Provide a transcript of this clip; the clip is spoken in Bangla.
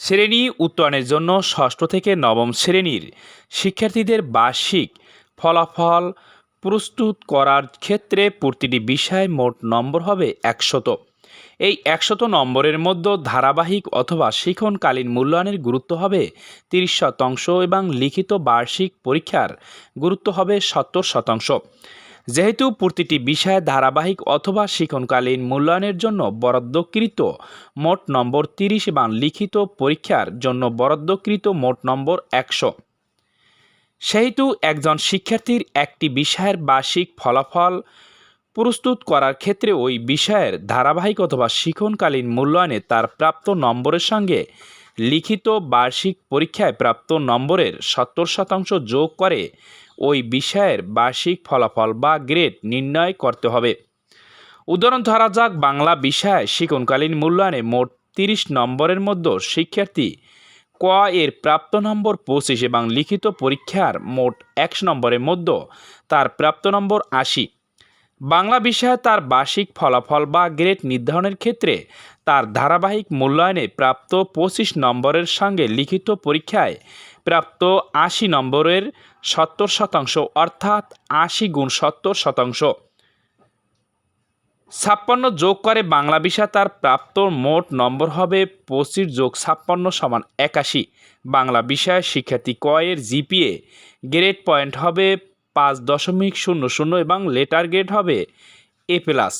শ্রেণি উত্তরণের জন্য ষষ্ঠ থেকে নবম শ্রেণির শিক্ষার্থীদের বার্ষিক ফলাফল প্রস্তুত করার ক্ষেত্রে প্রতিটি বিষয়ে মোট নম্বর হবে একশত। এই একশত নম্বরের মধ্যে ধারাবাহিক অথবা শিখনকালীন মূল্যায়নের গুরুত্ব হবে তিরিশ শতাংশ এবং লিখিত বার্ষিক পরীক্ষার গুরুত্ব হবে সত্তর শতাংশ। যেহেতু প্রতিটি বিষয়ে ধারাবাহিক অথবা শিক্ষণকালীন মূল্যায়নের জন্য বরাদ্দকৃত মোট নম্বর তিরিশ এবং লিখিত পরীক্ষার জন্য বরাদ্দকৃত মোট নম্বর একশো। সেহেতু একজন শিক্ষার্থীর একটি বিষয়ের বার্ষিক ফলাফল প্রস্তুত করার ক্ষেত্রে ওই বিষয়ের ধারাবাহিক অথবা শিক্ষণকালীন মূল্যায়নে তার প্রাপ্ত নম্বরের সঙ্গে লিখিত বার্ষিক পরীক্ষায় প্রাপ্ত নম্বরের সত্তর শতাংশ যোগ করে ওই বিষয়ের বার্ষিক ফলাফল বা গ্রেড নির্ণয় করতে হবে। উদাহরণ ধরা যাক, বাংলা বিষয়ে শিক্ষণকালীন মূল্যায়নে মোট তিরিশ নম্বরের মধ্যে শিক্ষার্থী ক এর প্রাপ্ত নম্বর পঁচিশ এবং লিখিত পরীক্ষার মোট একশো নম্বরের মধ্যে তার প্রাপ্ত নম্বর আশি। বাংলা বিষয়ে তার বার্ষিক ফলাফল বা গ্রেড নির্ধারণের ক্ষেত্রে তার ধারাবাহিক মূল্যায়নে প্রাপ্ত পঁচিশ নম্বরের সঙ্গে লিখিত পরীক্ষায় প্রাপ্ত আশি নম্বরের সত্তর শতাংশ, অর্থাৎ আশি গুণ সত্তর শতাংশ। ছাপ্পান্ন যোগ করে বাংলা বিষয়, তার প্রাপ্ত মোট নম্বর হবে পঁচিশ যোগ ছাপ্পান্ন সমান একাশি। বাংলা বিষয়ে শিক্ষার্থী ক এর জিপিএ গ্রেড পয়েন্ট হবে পাঁচ দশমিক শূন্য শূন্য এবং লেটার গ্রেড হবে এ প্লাস।